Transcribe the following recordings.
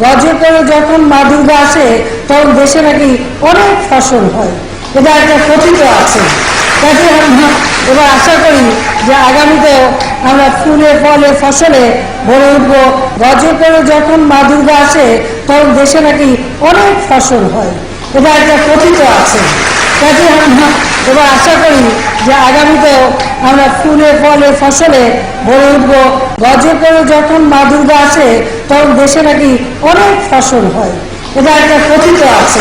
গজে করে যখন মা দুর্গা আসে, তখন দেশে নাকি অনেক ফসল হয়। এটা একটা কথিত আছে। কাজে আমরা এবার আশা করি যে আগামীতেও আমরা ফুলে, ফলে, ফসলে ভরে উঠব। গজে করে যখন মা দুর্গা আসে, তখন দেশে নাকি অনেক ফসল হয়। এটা একটা কথিত আছে। কাজে আমরা এবার আশা করি যে আগামীতেও আমরা ফুলে, ফলে, ফসলে ভরে উঠব। গজে করে যখন মা দুর্গা আসে, তখন দেশে নাকি অনেক ফসল হয়। এটা একটা কথিত আছে।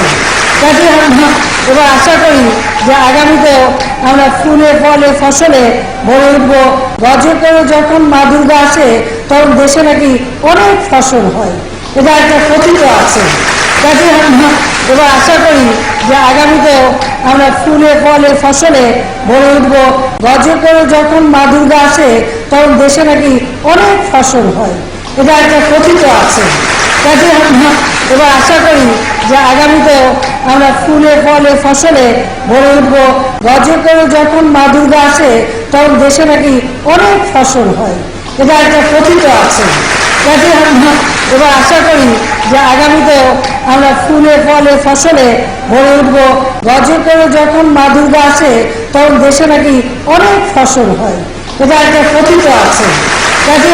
কাজে আমরা এবার আশা করি যে আগামীতেও আমরা ফুলে, ফলে, ফসলে ভরে উঠব। গজে করে যখন মা দুর্গা আসে, তখন দেশে নাকি অনেক ফসল হয়। এটা একটা কথিত আছে। কাজে আমরা এবার আশা করি যে আগামীতেও আমরা ফুলে, ফলে, ফসলে ভরে উঠব। গজে করে যখন মা দুর্গা আসে, তখন দেশে নাকি অনেক ফসল হয়। এটা একটা কথিত আছে। কাজে আমরা এবার আশা করি যে আগামীতেও আমরা ফুলে, ফলে, ফসলে ভরে উঠব। গজে করে যখন মা দুর্গা আসে, তখন দেশে নাকি অনেক ফসল হয়। এটা একটা কথিত আছে। কাজে এবার আশা করি যে আগামীতেও আমরা ফুলে, ফলে, ফসলে ভরে উঠব। গজে করে যখন মা দুর্গা আসে, তখন দেশে নাকি অনেক ফসল হয়। এটা একটা কথিত আছে। কাজে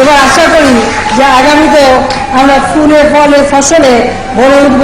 এবার আশা করি যে আগামীতেও আমরা ফুলে, ফলে, ফসলে ভরে উঠব।